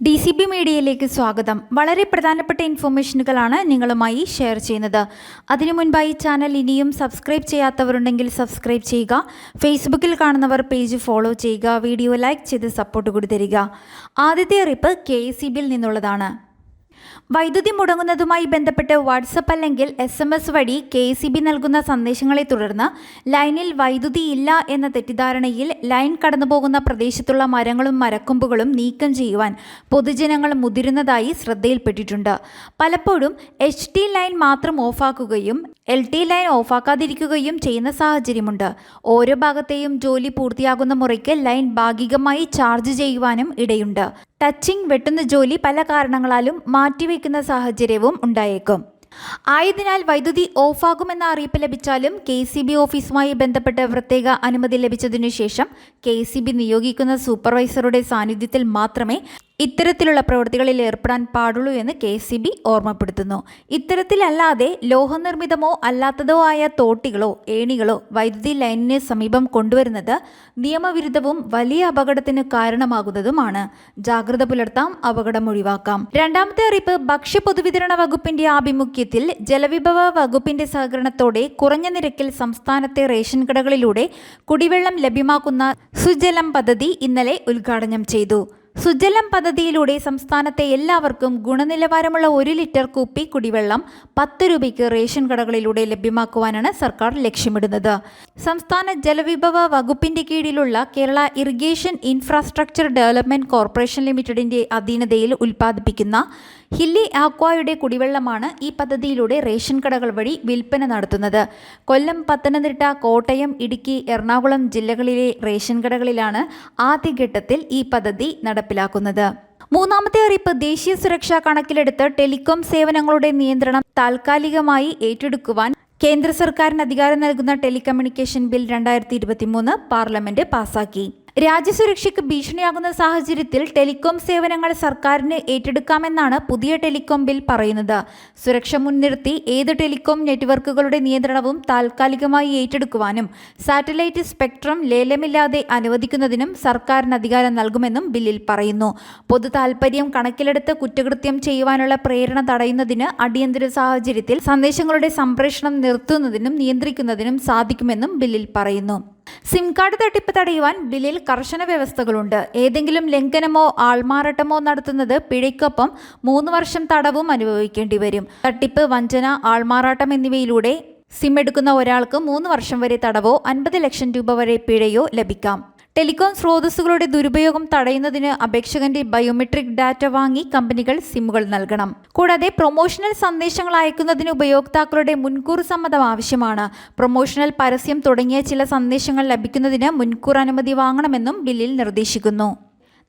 D C B മീഡിയയിലേക്ക് സ്വാഗതം. വളരെ പ്രധാനപ്പെട്ട ഇൻഫോർമേഷനുകളാണ് നിങ്ങളുമായി ഷെയർ ചെയ്യുന്നത്. അതിനു മുൻപായി ചാനൽ ഇനിയും സബ്സ്ക്രൈബ് ചെയ്യാത്തവരുണ്ടെങ്കിൽ സബ്സ്ക്രൈബ് ചെയ്യുക. ഫേസ്ബുക്കിൽ കാണുന്നവർ പേജ് ഫോളോ ചെയ്യുക. വീഡിയോ ലൈക്ക് ചെയ്ത് സപ്പോർട്ട് കൂടി ആദ്യത്തെ അറിയിപ്പ് കെ സി ബിയിൽ നിന്നുള്ളതാണ്. വൈദ്യുതി മുടങ്ങുന്നതുമായി ബന്ധപ്പെട്ട് വാട്സപ്പ് അല്ലെങ്കിൽ എസ് എം എസ് വഴി കെ സി ബി നൽകുന്ന സന്ദേശങ്ങളെ തുടർന്ന് ലൈനിൽ വൈദ്യുതി ഇല്ല എന്ന തെറ്റിദ്ധാരണയിൽ ലൈൻ കടന്നുപോകുന്ന പ്രദേശത്തുള്ള മരങ്ങളും മരക്കൊമ്പുകളും നീക്കം ചെയ്യുവാൻ പൊതുജനങ്ങൾ മുതിരുന്നതായി ശ്രദ്ധയിൽപ്പെട്ടിട്ടുണ്ട്. പലപ്പോഴും എച്ച് ടി ലൈൻ മാത്രം ഓഫാക്കുകയും എൽ ടി ലൈൻ ഓഫാക്കാതിരിക്കുകയും ചെയ്യുന്ന സാഹചര്യമുണ്ട്. ഓരോ ഭാഗത്തെയും ജോലി പൂർത്തിയാകുന്ന മുറയ്ക്ക് ലൈൻ ഭാഗികമായി ചാർജ് ചെയ്യുവാനും ഇടയുണ്ട്. ടച്ചിങ് വെട്ടുന്ന ജോലി പല കാരണങ്ങളാലും മാറ്റിവെക്കുന്ന സാഹചര്യവും ഉണ്ടായേക്കും. ആയതിനാൽ വൈദ്യുതി ഓഫാകുമെന്ന അറിയിപ്പ് ലഭിച്ചാലും കെ സി ബി ഓഫീസുമായി ബന്ധപ്പെട്ട് പ്രത്യേക അനുമതി ലഭിച്ചതിനു ശേഷം കെ സി ബി നിയോഗിക്കുന്ന സൂപ്പർവൈസറുടെ സാന്നിധ്യത്തിൽ മാത്രമേ ഇത്തരത്തിലുള്ള പ്രവൃത്തികളിൽ ഏർപ്പെടാൻ പാടുള്ളൂ എന്ന് കെ സി ബി ഓർമ്മപ്പെടുത്തുന്നു. ഇത്തരത്തിലല്ലാതെ ലോഹനിർമ്മിതമോ അല്ലാത്തതോ ആയ തോട്ടികളോ ഏണികളോ വൈദ്യുതി ലൈനിന് സമീപം കൊണ്ടുവരുന്നത് നിയമവിരുദ്ധവും വലിയ അപകടത്തിന് കാരണമാകുന്നതുമാണ്. ജാഗ്രത പുലർത്താം അപകടം ഒഴിവാക്കാം. രണ്ടാമത്തെ അറിയിപ്പ് ഭക്ഷ്യ പൊതുവിതരണ വകുപ്പിന്റെ ആഭിമുഖ്യത്തിൽ ജലവിഭവ വകുപ്പിന്റെ സഹകരണത്തോടെ കുറഞ്ഞ നിരക്കിൽ സംസ്ഥാനത്തെ റേഷൻ കടകളിലൂടെ കുടിവെള്ളം ലഭ്യമാക്കുന്ന സുജലം പദ്ധതി ഇന്നലെ ഉദ്ഘാടനം ചെയ്തു. സുജലം പദ്ധതിയിലൂടെ സംസ്ഥാനത്തെ എല്ലാവർക്കും ഗുണനിലവാരമുള്ള ഒരു ലിറ്റർ കുപ്പി കുടിവെള്ളം പത്ത് രൂപയ്ക്ക് റേഷൻ കടകളിലൂടെ ലഭ്യമാക്കുവാനാണ് സർക്കാർ ലക്ഷ്യമിടുന്നത്. സംസ്ഥാന ജലവിഭവ വകുപ്പിന്റെ കീഴിലുള്ള Kerala irrigation infrastructure development corporation ലിമിറ്റഡിന്റെ അധീനതയിൽ ഉൽപ്പാദിപ്പിക്കുന്ന ഹില്ലി ആക്വായുടെ കുടിവെള്ളമാണ് ഈ പദ്ധതിയിലൂടെ റേഷൻ കടകൾ വഴി വിൽപ്പന നടത്തുന്നത്. കൊല്ലം പത്തനംതിട്ട കോട്ടയം ഇടുക്കി എറണാകുളം ജില്ലകളിലെ റേഷൻ കടകളിലാണ് ആദ്യഘട്ടത്തിൽ ഈ പദ്ധതി നടപ്പിലാക്കുന്നത്. മൂന്നാമത്തെ അറിയിപ്പ് ദേശീയ സുരക്ഷാ കണക്കിലെടുത്ത് ടെലികോം സേവനങ്ങളുടെ നിയന്ത്രണം താൽക്കാലികമായി ഏറ്റെടുക്കുവാൻ കേന്ദ്ര സർക്കാരിന് അധികാരം നൽകുന്ന ടെലികമ്മ്യൂണിക്കേഷൻ ബിൽ രണ്ടായിരത്തി പാർലമെന്റ് പാസാക്കി. രാജ്യസുരക്ഷയ്ക്ക് ഭീഷണിയാകുന്ന സാഹചര്യത്തിൽ ടെലികോം സേവനങ്ങൾ സർക്കാരിന് ഏറ്റെടുക്കാമെന്നാണ് പുതിയ ടെലികോം ബിൽ പറയുന്നത്. സുരക്ഷ മുൻനിർത്തി ഏത് ടെലികോം നെറ്റ്വർക്കുകളുടെ നിയന്ത്രണവും താൽക്കാലികമായി ഏറ്റെടുക്കുവാനും സാറ്റലൈറ്റ് സ്പെക്ട്രം ലേലമില്ലാതെ അനുവദിക്കുന്നതിനും സർക്കാരിന് അധികാരം നൽകുമെന്നും ബില്ലിൽ പറയുന്നു. പൊതു താൽപര്യം കണക്കിലെടുത്ത് കുറ്റകൃത്യം ചെയ്യുവാനുള്ള പ്രേരണ തടയുന്നതിന് അടിയന്തര സാഹചര്യത്തിൽ സന്ദേശങ്ങളുടെ സംപ്രേഷണം നിർത്തുന്നതിനും നിയന്ത്രിക്കുന്നതിനും സാധിക്കുമെന്നും ബില്ലിൽ പറയുന്നു. സിം കാർഡ് തട്ടിപ്പ് തടയുവാൻ ബില്ലിൽ കർശന വ്യവസ്ഥകളുണ്ട്. ഏതെങ്കിലും ലംഘനമോ ആൾമാറാട്ടമോ നടത്തുന്നത് പിഴയ്ക്കൊപ്പം മൂന്ന് വർഷം തടവും അനുഭവിക്കേണ്ടി വരും. തട്ടിപ്പ് വഞ്ചന ആൾമാറാട്ടം എന്നിവയിലൂടെ സിം എടുക്കുന്ന ഒരാൾക്ക് മൂന്ന് വർഷം വരെ തടവോ അൻപത് ലക്ഷം രൂപ വരെ പിഴയോ ലഭിക്കാം. ടെലികോം സ്രോതസ്സുകളുടെ ദുരുപയോഗം തടയുന്നതിന് അപേക്ഷകന്റെ ബയോമെട്രിക് ഡാറ്റ വാങ്ങി കമ്പനികൾ സിമ്മുകൾ നൽകണം. കൂടാതെ പ്രൊമോഷണൽ സന്ദേശങ്ങൾ അയക്കുന്നതിന് ഉപയോക്താക്കളുടെ മുൻകൂർ സമ്മതം ആവശ്യമാണ്. പ്രൊമോഷണൽ പരസ്യം തുടങ്ങിയ ചില സന്ദേശങ്ങൾ ലഭിക്കുന്നതിന് മുൻകൂർ അനുമതി വാങ്ങണമെന്നും ബില്ലിൽ നിർദ്ദേശിക്കുന്നു.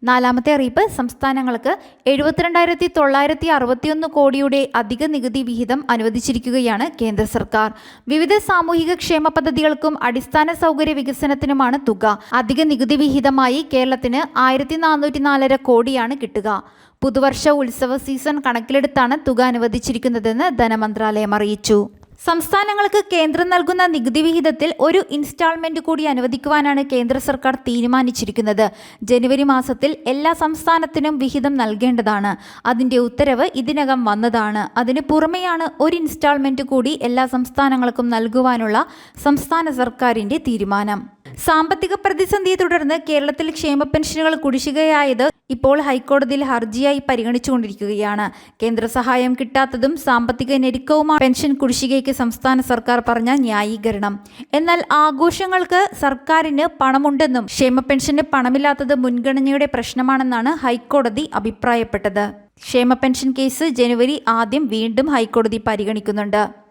നാലാമത്തെ അറിയിപ്പ് സംസ്ഥാനങ്ങൾക്ക് എഴുപത്തിരണ്ടായിരത്തി തൊള്ളായിരത്തി അറുപത്തിയൊന്ന് കോടിയുടെ അധിക നികുതി വിഹിതം അനുവദിച്ചിരിക്കുകയാണ് കേന്ദ്ര സർക്കാർ. വിവിധ സാമൂഹിക ക്ഷേമ പദ്ധതികൾക്കും അടിസ്ഥാന സൗകര്യ വികസനത്തിനുമാണ് തുക. അധിക നികുതി വിഹിതമായി കേരളത്തിന് ആയിരത്തി നാനൂറ്റി നാലര കോടിയാണ് കിട്ടുക. പുതുവർഷ ഉത്സവ സീസൺ കണക്കിലെടുത്താണ് തുക അനുവദിച്ചിരിക്കുന്നതെന്ന് ധനമന്ത്രാലയം അറിയിച്ചു. സംസ്ഥാനങ്ങൾക്ക് കേന്ദ്രം നൽകുന്ന നികുതി വിഹിതത്തിൽ ഒരു ഇൻസ്റ്റാൾമെന്റ് കൂടി അനുവദിക്കുവാനാണ് കേന്ദ്ര സർക്കാർ തീരുമാനിച്ചിരിക്കുന്നത്. ജനുവരി മാസത്തിൽ എല്ലാ സംസ്ഥാനത്തിനും വിഹിതം നൽകേണ്ടതാണ്. അതിന്റെ ഉത്തരവ് ഇതിനകം വന്നതാണ്. അതിനു പുറമെയാണ് ഒരു ഇൻസ്റ്റാൾമെന്റ് കൂടി എല്ലാ സംസ്ഥാനങ്ങൾക്കും നൽകുവാനുള്ള സംസ്ഥാന സർക്കാരിന്റെ തീരുമാനം. സാമ്പത്തിക പ്രതിസന്ധിയെ തുടർന്ന് കേരളത്തിൽ ക്ഷേമ പെൻഷനുകൾ കുടിശ്ശികയായത് ഇപ്പോൾ ഹൈക്കോടതിയിൽ ഹർജിയായി പരിഗണിച്ചുകൊണ്ടിരിക്കുകയാണ്. കേന്ദ്ര സഹായം കിട്ടാത്തതും സാമ്പത്തിക ഞെരുക്കവുമാണ് പെൻഷൻ കുടിശ്ശികയ്ക്ക് സംസ്ഥാന സർക്കാർ പറഞ്ഞ ന്യായീകരണം. എന്നാൽ ആഘോഷങ്ങൾക്ക് സർക്കാരിന് പണമുണ്ടെന്നും ക്ഷേമ പെൻഷന് പണമില്ലാത്തത് മുൻഗണനയുടെ പ്രശ്നമാണെന്നാണ് ഹൈക്കോടതി അഭിപ്രായപ്പെട്ടത്. ക്ഷേമ പെൻഷൻ കേസ് ജനുവരി ആദ്യം വീണ്ടും ഹൈക്കോടതി പരിഗണിക്കുന്നുണ്ട്.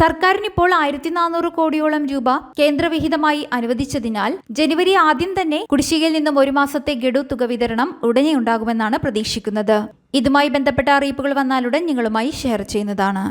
സർക്കാരിന് ഇപ്പോൾ ആയിരത്തി നാനൂറ് കോടിയോളം രൂപ കേന്ദ്രവിഹിതമായി അനുവദിച്ചതിനാൽ ജനുവരി ആദ്യം തന്നെ കുടിശ്ശികയിൽ നിന്നും ഒരു മാസത്തെ ഗഡു തുക വിതരണം ഉടനെ ഉണ്ടാകുമെന്നാണ് പ്രതീക്ഷിക്കുന്നത്. ഇതുമായി ബന്ധപ്പെട്ട അറിയിപ്പുകൾ വന്നാലുടൻ നിങ്ങളുമായി ഷെയർ ചെയ്യുന്നതാണ്.